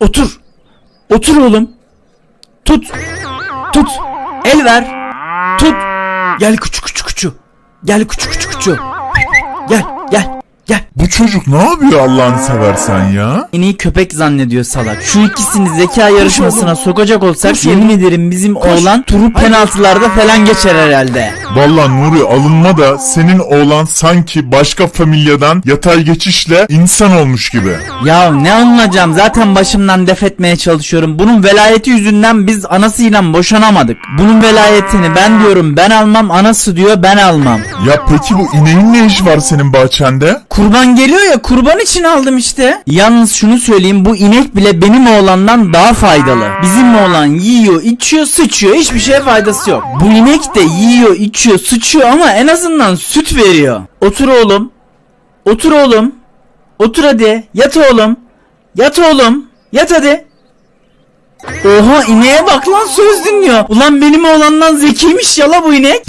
Otur. Otur oğlum. Tut. Tut. El ver. Tut. Gel küçük küçük küçük. Gel küçük küçük küçük. Gel. Bu çocuk ne yapıyor Allah'ını seversen ya? İneği köpek zannediyor salak. Şu ikisini zeka yarışmasına sokacak olsak Koş yemin ederim bizim oğlan turu penaltılarda falan geçer herhalde. Vallahi Nuri alınma da senin oğlan sanki başka familyadan yatay geçişle insan olmuş gibi. Ya ne anlayacağım zaten başımdan def etmeye çalışıyorum. Bunun velayeti yüzünden biz anasıyla boşanamadık. Bunun velayetini ben diyorum ben almam anası diyor ben almam. Ya peki bu ineğin ne işi var senin bahçende? Kurban geliyor ya kurban için aldım işte. Yalnız şunu söyleyeyim bu inek bile benim oğlandan daha faydalı. Bizim oğlan yiyor içiyor sıçıyor hiçbir şeye faydası yok. Bu inek de yiyor içiyor sıçıyor ama en azından süt veriyor. Otur oğlum. Otur oğlum. Otur hadi. Yat oğlum. Yat oğlum. Yat hadi. Oha ineğe bak lan söz dinliyor. Ulan benim oğlandan zekiymiş ya la bu inek.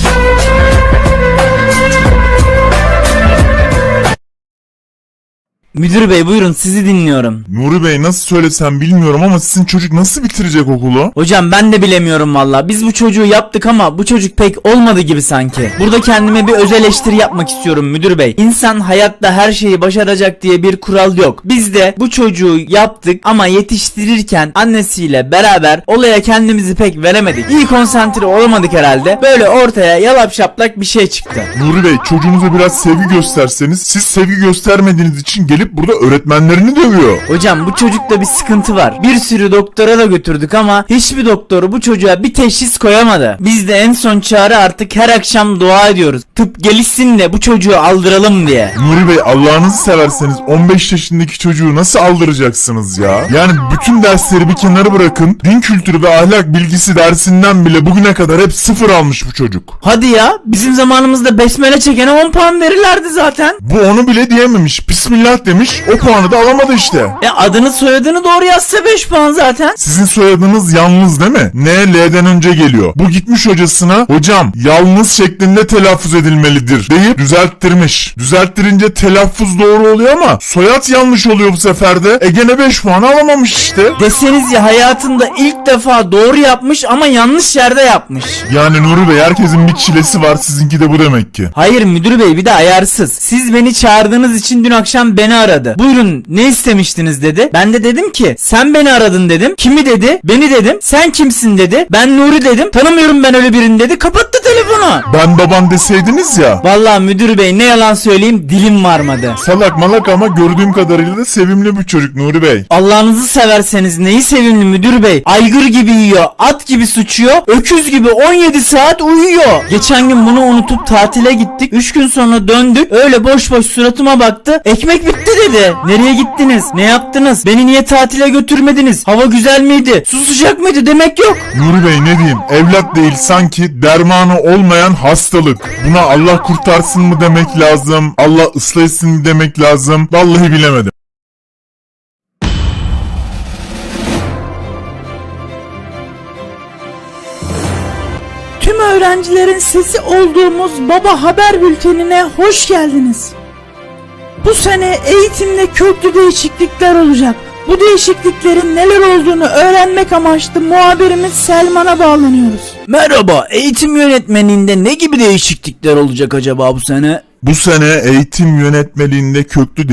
Müdür bey buyurun sizi dinliyorum. Nuri Bey nasıl söylesem bilmiyorum ama sizin çocuk nasıl bitirecek okulu? Hocam ben de bilemiyorum valla. Biz bu çocuğu yaptık ama bu çocuk pek olmadı gibi sanki. Burada kendime bir öz eleştiri yapmak istiyorum müdür bey. İnsan hayatta her şeyi başaracak diye bir kural yok. Biz de bu çocuğu yaptık ama yetiştirirken annesiyle beraber olaya kendimizi pek veremedik. İyi konsantre olamadık herhalde. Böyle ortaya yalap şaplak bir şey çıktı. Nuri Bey çocuğunuza biraz sevgi gösterseniz siz sevgi göstermediğiniz için gelip burada öğretmenlerini dövüyor. Hocam bu çocukta bir sıkıntı var. Bir sürü doktora da götürdük ama hiçbir doktor bu çocuğa bir teşhis koyamadı. Biz de en son çare artık her akşam dua ediyoruz. Tıp gelişsin de bu çocuğu aldıralım diye. Nuri Bey Allah'ınızı severseniz 15 yaşındaki çocuğu nasıl aldıracaksınız ya? Yani bütün dersleri bir kenara bırakın. Din kültürü ve ahlak bilgisi dersinden bile bugüne kadar hep sıfır almış bu çocuk. Hadi ya bizim zamanımızda besmele çekene 10 puan verirlerdi zaten. Bu onu bile diyememiş. Bismillah demiş. O puanı da alamadı işte. E adını soyadını doğru yazsa 5 puan zaten. Sizin soyadınız yalnız değil mi? N L'den önce geliyor. Bu gitmiş hocasına hocam yalnız şeklinde telaffuz edilmelidir deyip düzelttirmiş. Düzelttirince telaffuz doğru oluyor ama soyad yanlış oluyor bu sefer de. E gene 5 puan alamamış işte. Deseniz ya hayatında ilk defa doğru yapmış ama yanlış yerde yapmış. Yani Nuri Bey herkesin bir çilesi var sizinki de bu demek ki. Hayır müdür bey bir de ayarsız. Siz beni çağırdığınız için dün akşam beni aradı. Buyurun ne istemiştiniz dedi. Ben de dedim ki sen beni aradın dedim. Kimi dedi? Beni dedim. Sen kimsin dedi. Ben Nuri dedim. Tanımıyorum ben öyle birini dedi. Kapattı telefonu. Ben baban deseydiniz ya. Vallahi müdür bey ne yalan söyleyeyim dilim varmadı. Salak malak ama gördüğüm kadarıyla da sevimli bir çocuk Nuri Bey. Allah'ınızı severseniz neyi sevimli müdür bey? Aygır gibi yiyor, at gibi suçuyor, öküz gibi 17 saat uyuyor. Geçen gün bunu unutup tatile gittik. 3 gün sonra döndük. Öyle boş boş suratıma baktı. Ekmek bitti dedi. Nereye gittiniz? Ne yaptınız? Beni niye tatile götürmediniz? Hava güzel miydi? Su sıcak mıydı? Demek yok. Nuri Bey ne diyeyim evlat değil sanki dermanı olmayan hastalık. Buna Allah kurtarsın mı demek lazım, Allah ıslah etsin mi demek lazım. Vallahi bilemedim. Tüm öğrencilerin sesi olduğumuz Baba Haber Bülteni'ne hoş geldiniz. Bu sene eğitimde köklü değişiklikler olacak. Bu değişikliklerin neler olduğunu öğrenmek amaçlı muhabirimiz Selman'a bağlanıyoruz. Merhaba. Eğitim yönetmenliğinde ne gibi değişiklikler olacak acaba bu sene? Bu sene eğitim yönetmeliğinde köklü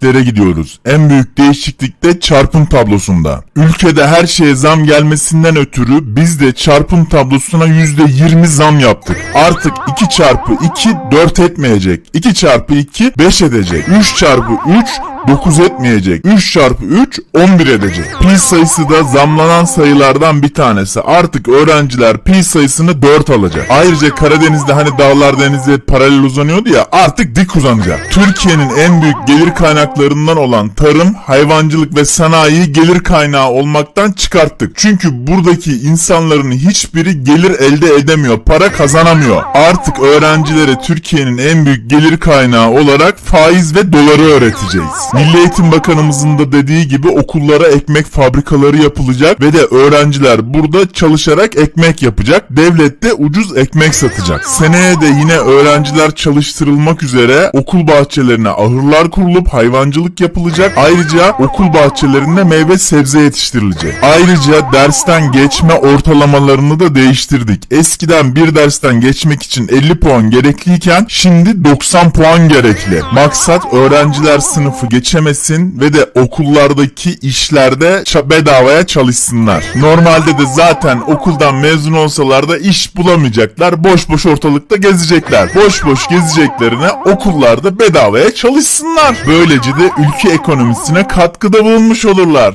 değişikliklere gidiyoruz. En büyük değişiklik de çarpım tablosunda. Ülkede her şeye zam gelmesinden ötürü biz de çarpım tablosuna %20 zam yaptık. Artık 2 çarpı 2 4 etmeyecek. 2 çarpı 2 5 edecek. 3 çarpı 3 9 etmeyecek. 3 çarpı 3 11 edecek. Pi sayısı da zamlanan sayılardan bir tanesi. Artık öğrenciler pi sayısını 4 alacak. Ayrıca Karadeniz'de hani dağlar denize paralel uzanıyordu ya artık dik uzanacak. Türkiye'nin en büyük gelir kaynaklarından olan tarım, hayvancılık ve sanayi gelir kaynağı olmaktan çıkarttık. Çünkü buradaki insanların hiçbiri gelir elde edemiyor, para kazanamıyor. Artık öğrencilere Türkiye'nin en büyük gelir kaynağı olarak faiz ve doları öğreteceğiz. Milli Eğitim Bakanımızın da dediği gibi okullara ekmek fabrikaları yapılacak ve de öğrenciler burada çalışarak ekmek yapacak. Devlet de ucuz ekmek satacak. Seneye de yine öğrenciler çalıştırılmak üzere okul bahçelerine ahırlar kurulup hayvan hayvancılık yapılacak. Ayrıca okul bahçelerinde meyve sebze yetiştirilecek. Ayrıca dersten geçme ortalamalarını da değiştirdik. Eskiden bir dersten geçmek için 50 puan gerekliyken şimdi 90 puan gerekli. Maksat öğrenciler sınıfı geçemesin ve de okullardaki işlerde bedavaya çalışsınlar. Normalde de zaten okuldan mezun olsalar da iş bulamayacaklar. Boş boş ortalıkta gezecekler. Boş boş gezeceklerine okullarda bedavaya çalışsınlar. Böylece de ülke ekonomisine katkıda bulunmuş olurlar.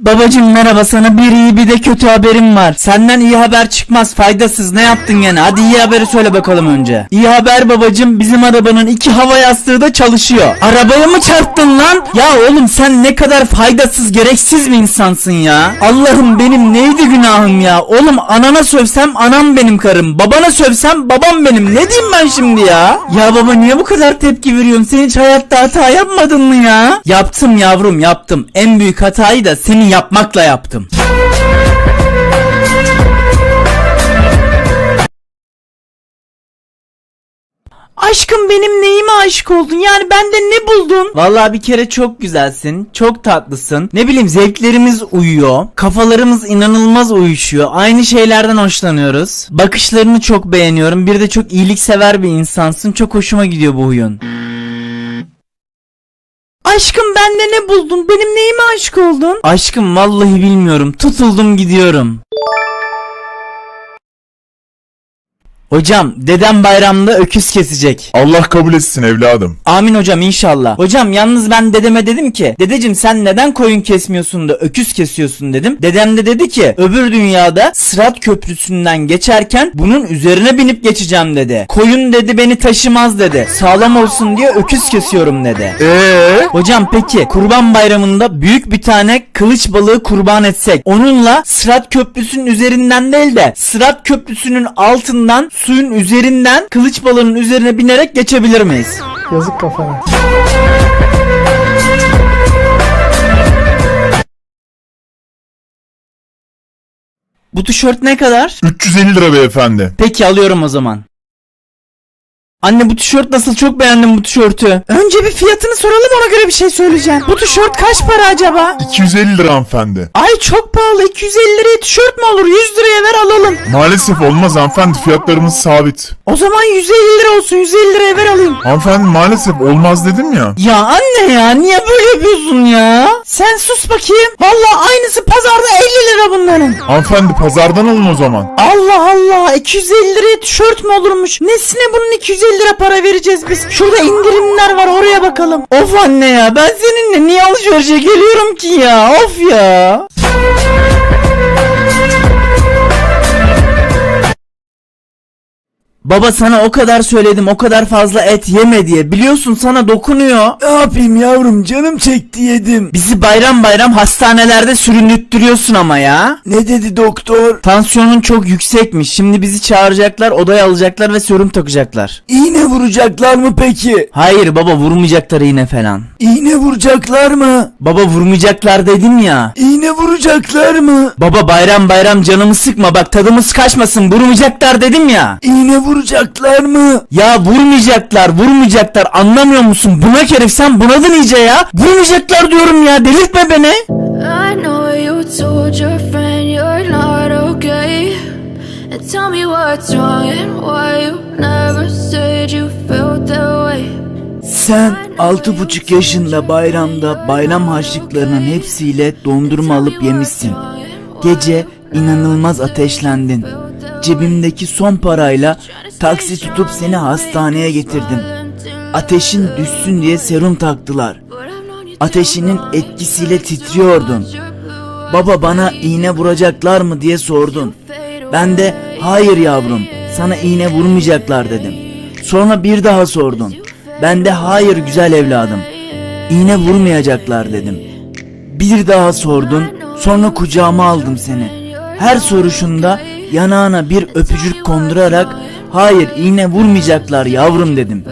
Babacım merhaba sana bir iyi bir de kötü haberim var. Senden iyi haber çıkmaz faydasız ne yaptın gene hadi iyi haberi söyle bakalım önce. İyi haber babacım bizim arabanın iki hava yastığı da çalışıyor. Arabaya mı çarptın lan? Ya oğlum sen ne kadar faydasız gereksiz bir insansın ya. Allah'ım benim neydi günahım ya. Oğlum anana sövsem anam benim karım. Babana sövsem babam benim. Ne diyeyim ben şimdi ya? Ya baba niye bu kadar tepki veriyorsun? Sen hiç hayatta hata yapmadın mı ya? Yaptım yavrum yaptım. En büyük hatayı da seni yapmakla yaptım. Aşkım benim neyime aşık oldun? Yani bende ne buldun? Vallahi bir kere çok güzelsin, çok tatlısın. Ne bileyim zevklerimiz uyuyor. Kafalarımız inanılmaz uyuşuyor. Aynı şeylerden hoşlanıyoruz. Bakışlarını çok beğeniyorum. Bir de çok iyiliksever bir insansın. Çok hoşuma gidiyor bu huyun. Aşkım bende ne buldun? Benim neyime aşık oldun? Aşkım vallahi bilmiyorum. Tutuldum gidiyorum. Hocam dedem bayramda öküz kesecek. Allah kabul etsin evladım. Amin hocam inşallah. Hocam yalnız ben dedeme dedim ki dedeciğim sen neden koyun kesmiyorsun da öküz kesiyorsun dedim. Dedem de dedi ki öbür dünyada Sırat Köprüsü'nden geçerken bunun üzerine binip geçeceğim dedi. Koyun dedi beni taşımaz dedi. Sağlam olsun diye öküz kesiyorum dedi. Eee? Hocam peki kurban bayramında büyük bir tane kılıç balığı kurban etsek onunla Sırat Köprüsü'nün üzerinden değil de Sırat Köprüsü'nün altından suyun üzerinden kılıç balığının üzerine binerek geçebilir miyiz? Yazık kafana. Bu tişört ne kadar? 350 lira beyefendi. Peki alıyorum o zaman. Anne bu tişört nasıl? Çok beğendim bu tişörtü. Önce bir fiyatını soralım ona göre bir şey söyleyeceğim. Bu tişört kaç para acaba? 250 lira hanımefendi. Ay çok pahalı 250 liraya tişört mü olur 100 liraya ver alalım. Maalesef olmaz hanımefendi fiyatlarımız sabit. O zaman 150 lira olsun 150 liraya ver alayım. Hanımefendi maalesef olmaz dedim ya. Ya anne ya niye böyle yapıyorsun ya? Sen sus bakayım. Vallahi aynısı pazarda 50 lira bunların. Hanımefendi pazardan alın o zaman. Allah Allah 250 liraya tişört mü olurmuş? Nesine bunun 250 lira para vereceğiz biz? Şurada indirimler var oraya bakalım. Of anne ya ben seninle niye alışverişe geliyorum ki ya? Of ya. Baba sana o kadar söyledim o kadar fazla et yeme diye. Biliyorsun sana dokunuyor. Ne yapayım yavrum canım çekti yedim. Bizi bayram bayram hastanelerde sürünüttürüyorsun ama ya. Ne dedi doktor? Tansiyonun çok yüksekmiş. Şimdi bizi çağıracaklar, odaya alacaklar ve serum takacaklar. İğne vuracaklar mı peki? Hayır baba vurmayacaklar iğne falan. İğne vuracaklar mı? Baba vurmayacaklar dedim ya. İğne vuracaklar mı? Baba bayram bayram canımı sıkma bak tadımız kaçmasın vurmayacaklar dedim ya. İğne vuracaklar mı? Ya vurmayacaklar vurmayacaklar anlamıyor musun? Buna herif sen bunadın iyice ya. Vurmayacaklar diyorum ya delirtme beni. I know you told your friend you're not okay. And tell me what's wrong and why you never said you felt that way. Sen altı buçuk yaşında bayramda bayram harçlıklarının hepsiyle dondurma alıp yemişsin. Gece inanılmaz ateşlendin. Cebimdeki son parayla taksi tutup seni hastaneye getirdim. Ateşin düşsün diye serum taktılar. Ateşinin etkisiyle titriyordun. Baba bana iğne vuracaklar mı diye sordun. Ben de hayır yavrum sana iğne vurmayacaklar dedim. Sonra bir daha sordun. Ben de hayır güzel evladım. İğne vurmayacaklar dedim. Bir daha sordun. Sonra kucağıma aldım seni. Her soruşunda yanağına bir öpücük kondurarak hayır iğne vurmayacaklar yavrum dedim.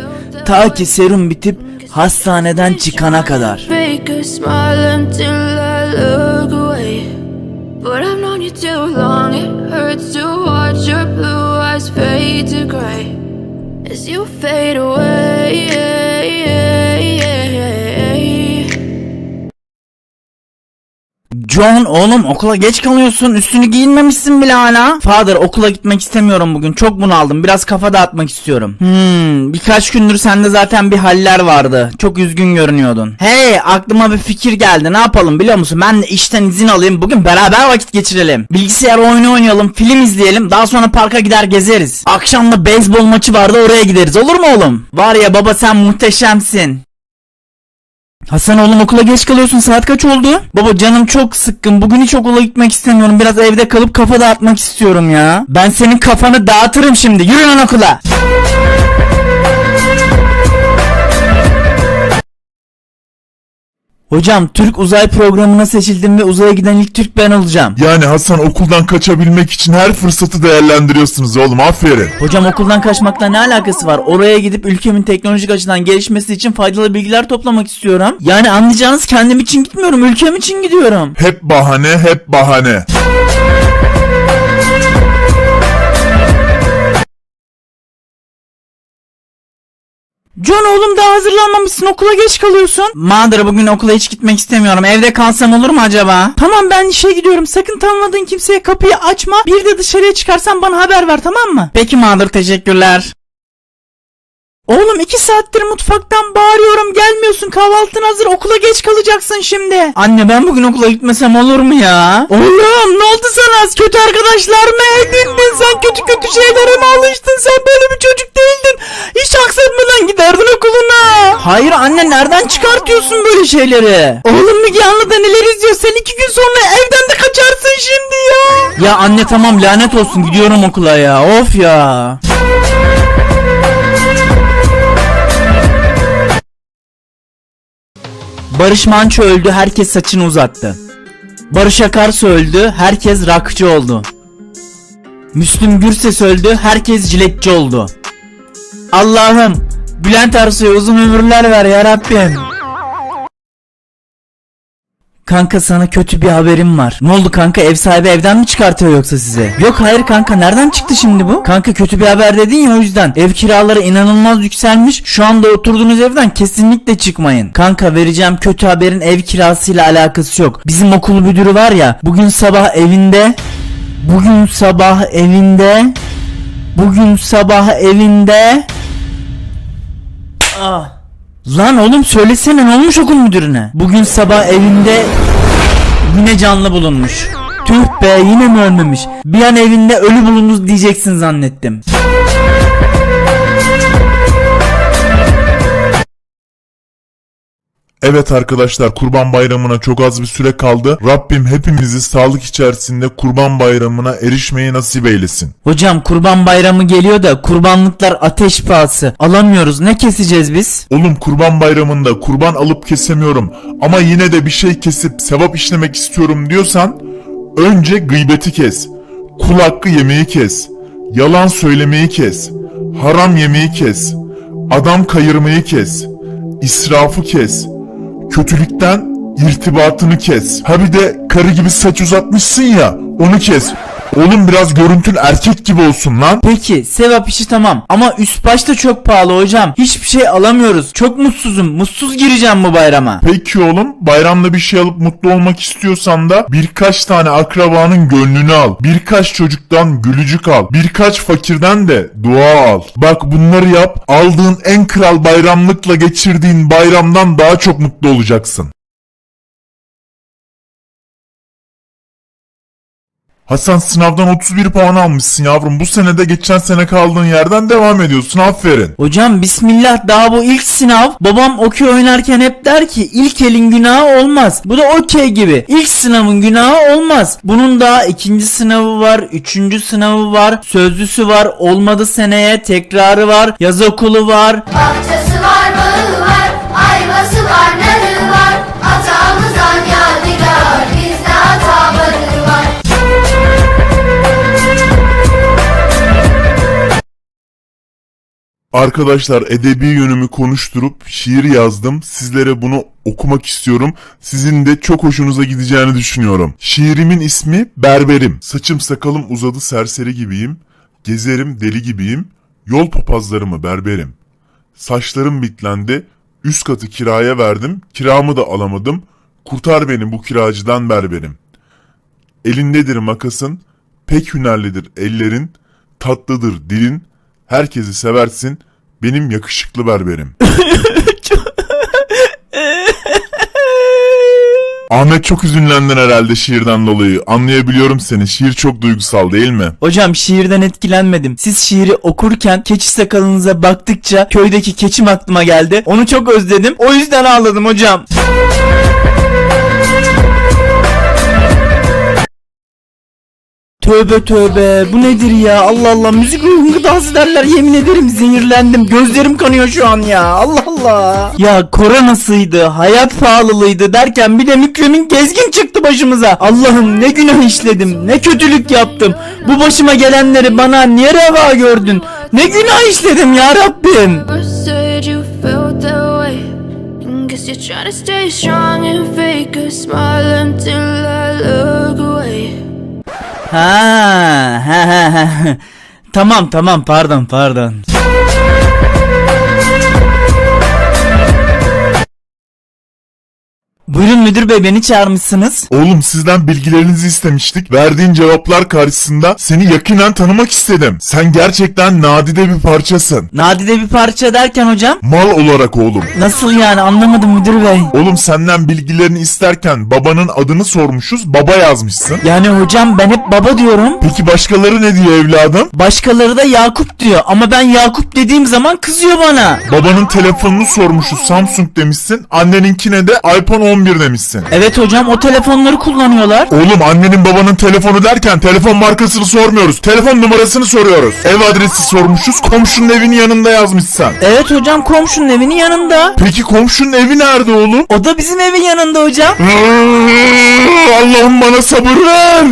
Ta ki serum bitip hastaneden çıkana kadar. Fake a smile until I look away. But I've known you fade to gray as you fade away. John oğlum okula geç kalıyorsun. Üstünü giyinmemişsin bile hala. Father okula gitmek istemiyorum bugün. Çok bunaldım. Biraz kafa dağıtmak istiyorum. Hmm birkaç gündür sende zaten bir haller vardı. Çok üzgün görünüyordun. Hey aklıma bir fikir geldi. Ne yapalım biliyor musun? Ben de işten izin alayım. Bugün beraber vakit geçirelim. Bilgisayar oyunu oynayalım. Film izleyelim. Daha sonra parka gider gezeriz. Akşam da beyzbol maçı vardı oraya gideriz. Olur mu oğlum? Var ya baba sen muhteşemsin. Hasan oğlum okula geç kalıyorsun saat kaç oldu? Baba canım çok sıkkın bugün hiç okula gitmek istemiyorum biraz evde kalıp kafa dağıtmak istiyorum ya. Ben senin kafanı dağıtırım şimdi yürü lan okula. Hocam Türk uzay programına seçildim ve uzaya giden ilk Türk ben olacağım. Yani Hasan okuldan kaçabilmek için her fırsatı değerlendiriyorsunuz oğlum aferin. Hocam okuldan kaçmakla ne alakası var? Oraya gidip ülkemin teknolojik açıdan gelişmesi için faydalı bilgiler toplamak istiyorum. Yani anlayacağınız kendim için gitmiyorum, ülkem için gidiyorum. Hep bahane hep bahane. John oğlum daha hazırlanmamışsın okula geç kalıyorsun. Mother bugün okula hiç gitmek istemiyorum. Evde kalsam olur mu acaba? Tamam ben işe gidiyorum. Sakın tanımadığın kimseye kapıyı açma. Bir de dışarıya çıkarsan bana haber ver tamam mı? Peki Mother teşekkürler. Oğlum iki saattir mutfaktan bağırıyorum gelmiyorsun kahvaltın hazır okula geç kalacaksın şimdi. Anne ben bugün okula gitmesem olur mu ya? Oğlum ne oldu sana kötü arkadaşlar mı edindin sen kötü kötü şeylere mi alıştın sen böyle bir çocuk değildin. Hiç aksatmadan giderdin okuluna. Hayır anne nereden çıkartıyorsun böyle şeyleri? Oğlum Müge Anlı'da neler izliyor sen iki gün sonra evden de kaçarsın şimdi ya. Ya anne tamam lanet olsun gidiyorum okula ya of ya. Barış Manço öldü herkes saçını uzattı. Barış Akarsu öldü herkes rakçı oldu. Müslüm Gürses öldü herkes jiletçi oldu. Allah'ım Bülent Ersoy'a uzun ömürler ver ya Rabbim. Kanka sana kötü bir haberim var. Ne oldu kanka ev sahibi evden mi çıkartıyor yoksa size? Yok hayır kanka nereden çıktı şimdi bu? Kanka kötü bir haber dedin ya o yüzden. Ev kiraları inanılmaz yükselmiş. Şu anda oturduğunuz evden kesinlikle çıkmayın. Kanka vereceğim kötü haberin ev kirasıyla alakası yok. Bizim okul müdürü var ya bugün sabah evinde Bugün sabah evinde Bugün sabah evinde Ah Lan oğlum söylesene ne olmuş okul müdürüne? Bugün sabah evinde yine canlı bulunmuş. Tüh be yine mi ölmemiş? Bir an evinde ölü bulundu diyeceksin zannettim. Evet arkadaşlar kurban bayramına çok az bir süre kaldı. Rabbim hepimizi sağlık içerisinde kurban bayramına erişmeyi nasip eylesin. Hocam kurban bayramı geliyor da kurbanlıklar ateş pahası. Alamıyoruz ne keseceğiz biz? Oğlum kurban bayramında kurban alıp kesemiyorum ama yine de bir şey kesip sevap işlemek istiyorum diyorsan önce gıybeti kes, kul hakkı yemeği kes, yalan söylemeyi kes, haram yemeği kes, adam kayırmayı kes, israfı kes, kötülükten irtibatını kes. Ha bir de karı gibi saç uzatmışsın ya onu kes. Oğlum biraz görüntün erkek gibi olsun lan. Peki sevap işi tamam ama üst baş da çok pahalı hocam. Hiçbir şey alamıyoruz. Çok mutsuzum. Mutsuz gireceğim bu bayrama. Peki oğlum bayramda bir şey alıp mutlu olmak istiyorsan da birkaç tane akrabanın gönlünü al. Birkaç çocuktan gülücük al. Birkaç fakirden de dua al. Bak bunları yap aldığın en kral bayramlıkla geçirdiğin bayramdan daha çok mutlu olacaksın. Hasan sınavdan 31 puan almışsın yavrum. Bu sene de geçen sene kaldığın yerden devam ediyorsun. Aferin. Hocam bismillah daha bu ilk sınav. Babam okey oynarken hep der ki ilk elin günahı olmaz. Bu da okey gibi. İlk sınavın günahı olmaz. Bunun daha ikinci sınavı var, üçüncü sınavı var, sözlüsü var, olmadı seneye tekrarı var, yaz okulu var. Bahçesi Arkadaşlar edebi yönümü konuşturup şiir yazdım. Sizlere bunu okumak istiyorum. Sizin de çok hoşunuza gideceğini düşünüyorum. Şiirimin ismi Berberim. Saçım sakalım uzadı serseri gibiyim. Gezerim deli gibiyim, yol papazlarımı berberim. Saçlarım bitlendi, üst katı kiraya verdim, kiramı da alamadım. Kurtar beni bu kiracıdan berberim. Elindedir makasın, pek hünerlidir ellerin, tatlıdır dilin, herkesi seversin, benim yakışıklı berberim. Ahmet çok üzünlendin herhalde şiirden dolayı. Anlayabiliyorum seni. Şiir çok duygusal değil mi? Hocam şiirden etkilenmedim. Siz şiiri okurken keçi sakalınıza baktıkça köydeki keçim aklıma geldi. Onu çok özledim. O yüzden ağladım hocam. Tövbe tövbe. Bu nedir ya? Allah Allah. Müzik ruhun gıdası derler. Yemin ederim zehirlendim. Gözlerim kanıyor şu an ya. Allah Allah. Ya koronasıydı hayat pahalılığıydı derken bir de mükremin gezgin çıktı başımıza. Allah'ım ne günah işledim. Ne kötülük yaptım. Bu başıma gelenleri bana niye reva gördün? Ne günah işledim ya Rabbim? You're trying to stay strong and fake a smile until I look away. Ha ha ha ha. Tamam tamam pardon pardon. Buyurun müdür bey beni çağırmışsınız. Oğlum sizden bilgilerinizi istemiştik. Verdiğin cevaplar karşısında seni yakinen tanımak istedim. Sen gerçekten nadide bir parçasın. Nadide bir parça derken hocam. Mal olarak oğlum. Nasıl yani anlamadım müdür bey. Oğlum senden bilgilerini isterken babanın adını sormuşuz. Baba yazmışsın. Yani hocam ben hep baba diyorum. Peki başkaları ne diyor evladım? Başkaları da Yakup diyor ama ben Yakup dediğim zaman kızıyor bana. Babanın telefonunu sormuşuz. Samsung demişsin. Anneninkine de iPhone 11 demişsin. Evet hocam o telefonları kullanıyorlar. Oğlum annenin babanın telefonu derken telefon markasını sormuyoruz. Telefon numarasını soruyoruz. Ev adresi sormuşuz. Komşunun evinin yanında yazmışsın. Evet hocam komşunun evinin yanında. Peki komşunun evi nerede oğlum? O da bizim evin yanında hocam. Allah'ım bana sabır ver.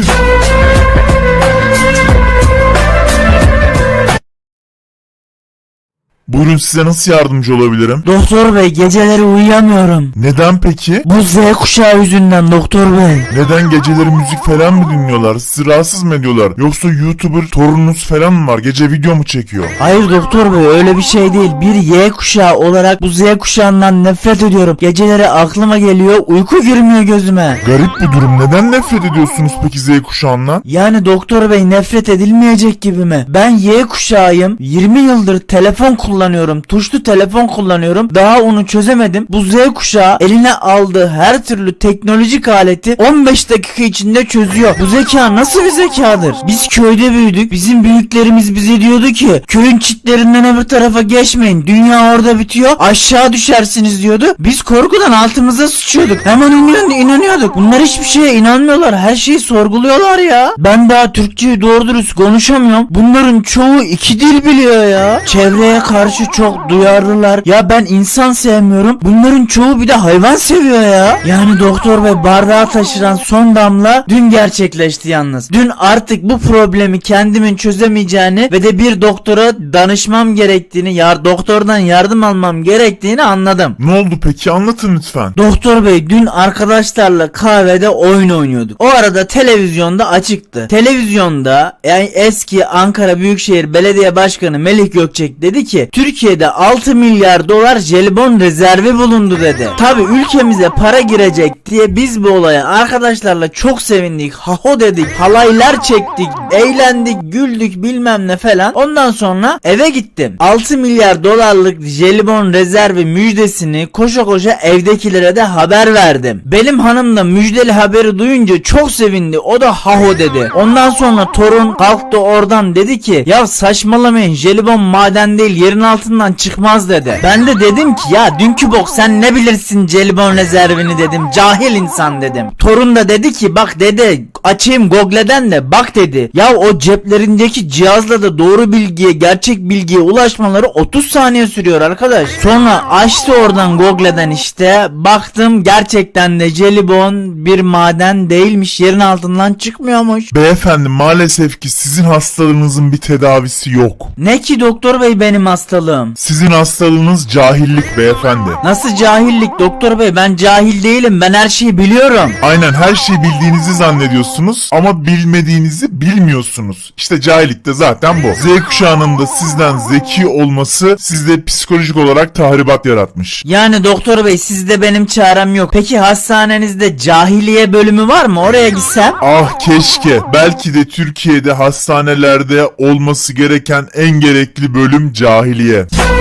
Buyurun size nasıl yardımcı olabilirim? Doktor bey geceleri uyuyamıyorum. Neden peki? Bu Z kuşağı yüzünden doktor bey. Neden geceleri müzik falan mı dinliyorlar? Sizi rahatsız mı ediyorlar? Yoksa YouTuber torununuz falan mı var? Gece video mu çekiyor? Hayır doktor bey öyle bir şey değil. Bir Y kuşağı olarak bu Z kuşağından nefret ediyorum. Geceleri aklıma geliyor uyku girmiyor gözüme. Garip bir durum. Neden nefret ediyorsunuz peki Z kuşağından? Yani doktor bey nefret edilmeyecek gibi mi? Ben Y kuşağıyım. 20 yıldır telefon kullanıyorum. Tuşlu telefon kullanıyorum. Daha onu çözemedim. Bu Z kuşağı eline aldığı her türlü teknolojik aleti 15 dakika içinde çözüyor. Bu zeka nasıl bir zekadır? Biz köyde büyüdük. Bizim büyüklerimiz bize diyordu ki köyün çitlerinden öbür tarafa geçmeyin. Dünya orada bitiyor. Aşağı düşersiniz diyordu. Biz korkudan altımıza sıçıyorduk. Hemen inanıyorduk. Bunlar hiçbir şeye inanmıyorlar. Her şeyi sorguluyorlar ya. Ben daha Türkçeyi doğru dürüst konuşamıyorum. Bunların çoğu iki dil biliyor ya. Çevreye karşı çok duyarlılar. Ya ben insan sevmiyorum. Bunların çoğu bir de hayvan seviyor ya. Yani doktor ve bardağı taşıran son damla dün gerçekleşti yalnız. Dün artık bu problemi kendimin çözemeyeceğini ve de bir doktora danışmam gerektiğini, yar doktordan yardım almam gerektiğini anladım. Ne oldu peki? Anlatın lütfen. Doktor bey dün arkadaşlarla kahvede oyun oynuyorduk. O arada televizyonda açıktı. Televizyonda yani eski Ankara Büyükşehir Belediye Başkanı Melih Gökçek dedi ki Türkiye'de 6 milyar dolar jelibon rezervi bulundu dedi. Tabi ülkemize para girecek diye biz bu olaya arkadaşlarla çok sevindik. Haho dedik. Halaylar çektik. Eğlendik, güldük bilmem ne falan. Ondan sonra eve gittim. 6 milyar dolarlık jelibon rezervi müjdesini koşa koşa evdekilere de haber verdim. Benim hanım da müjdeli haberi duyunca çok sevindi. O da haho dedi. Ondan sonra torun kalktı oradan dedi ki ya saçmalamayın jelibon maden değil yerin altından çıkmaz dedi. Ben de dedim ki ya dünkü bok sen ne bilirsin jelibon rezervini dedim. Cahil insan dedim. Torun da dedi ki bak dede açayım Google'den de bak dedi. Ya o ceplerindeki cihazla da doğru bilgiye gerçek bilgiye ulaşmaları 30 saniye sürüyor arkadaş. Sonra açtı oradan Google'den işte baktım gerçekten de jelibon bir maden değilmiş yerin altından çıkmıyormuş. Beyefendi maalesef ki sizin hastalığınızın bir tedavisi yok. Ne ki doktor bey benim hastalığım hastalığım. Sizin hastalığınız cahillik beyefendi. Nasıl cahillik doktor bey ben cahil değilim ben her şeyi biliyorum. Aynen her şeyi bildiğinizi zannediyorsunuz ama bilmediğinizi bilmiyorsunuz. İşte cahillik de zaten bu. Z kuşağının da sizden zeki olması sizde psikolojik olarak tahribat yaratmış. Yani doktor bey sizde benim çarem yok. Peki hastanenizde cahiliye bölümü var mı? Oraya gitsem? Ah keşke. Belki de Türkiye'de hastanelerde olması gereken en gerekli bölüm família.